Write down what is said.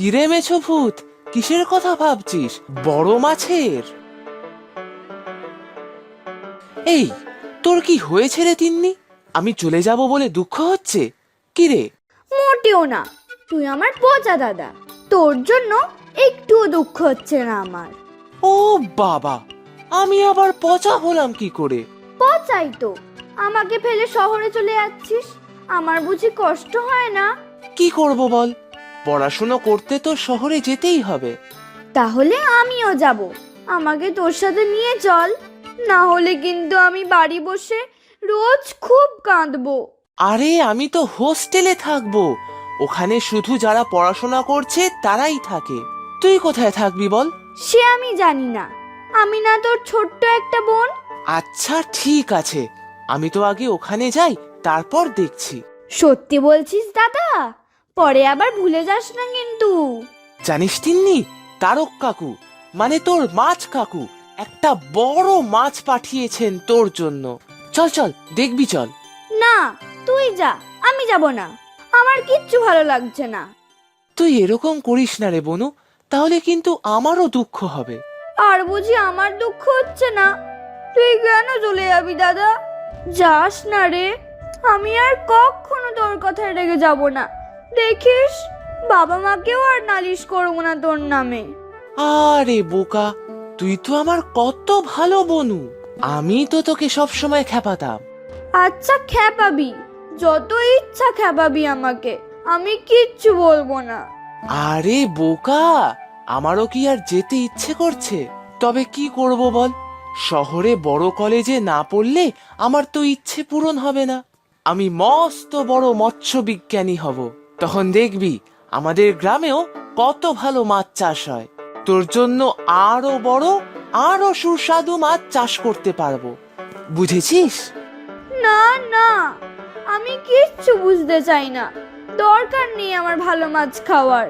কিরে মেছো ভূত? কিসের কথা ভাবছিস? বড় মাছের। এই তোর কি হয়েছে রে তিন্নি? আমি চলে যাব বলে দুঃখ হচ্ছে? কিরে? মোটেও না। তুই আমার পচা দাদা। তোর জন্য একটুও দুঃখ হচ্ছে না আমার। ও বাবা আমি আবার পচা হলাম কি করে? পচাই তো। আমাকে ফেলে শহরে চলে যাচ্ছিস? আমার বুঝি কষ্ট হয় না? কি করব বল? পড়াশুনো করতে তো শহরে যেতেই হবে। তাহলে আমিও যাব। আমাকে তোর সাথে নিয়ে চল। না হলে কিন্তু আমি বাড়ি বসে রোজ খুব কাঁদবো। আরে আমি তো হোস্টেলে থাকব। ওখানে শুধু যারা পড়াশোনা করছে তারাই থাকে। তুই কোথায় থাকবি বল? সে আমি জানি না। আমি না তোর ছোট্ট একটা বোন। আচ্ছা ঠিক আছে। আমি তো আগে ওখানে যাই তারপর দেখছি। সত্যি বলছিস দাদা? পরে আবার ভুলে যাস না কিন্তু। জানিস তিন্নি তারক কাকু মানে তোর মাছ কাকু একটা বড় মাছ পাঠিয়েছেন তোর জন্য। চল চল দেখবি চল। না তুই যা আমি যাব না। আমার কিচ্ছু ভালো লাগছে না। তুই এরকম করিস না রে বনু তাহলে কিন্তু আমারও দুঃখ হবে। আর বুঝি আমার দুঃখ হচ্ছে না? তুই কেন চলে যাবি দাদা? যাস না রে। আমি আর কখনো তোর কথায় রেগে যাব না। দেখিস বাবা মাকেও আর নালিশ করব না তোর নামে। আরে বোকা তুই তো আমার কত ভালো বনু। আমি তো তোকে সব সময় খেপাতাম আচ্ছা খ্যাপাবি। যত ইচ্ছা খ্যাপাবি আমাকে আমি কিচ্ছু বলব না। আরে বোকা আমারও কি আর যেতে ইচ্ছে করছে? তবে কি করব বল? শহরে বড় কলেজে না পড়লে আমার তো ইচ্ছে পূরণ হবে না। আমি মস্ত বড় মৎস্য বিজ্ঞানী হব। তখন দেখবি আমাদের গ্রামেও কত ভালো মাছ চাষ হয়। তোর জন্য আরও বড়, আরও সুস্বাদু মাছ চাষ করতে পারব। বুঝেছিস? না না, আমি কিচ্ছু বুঝতে চাই না। দরকার নেই আমার ভালো মাছ খাওয়ার।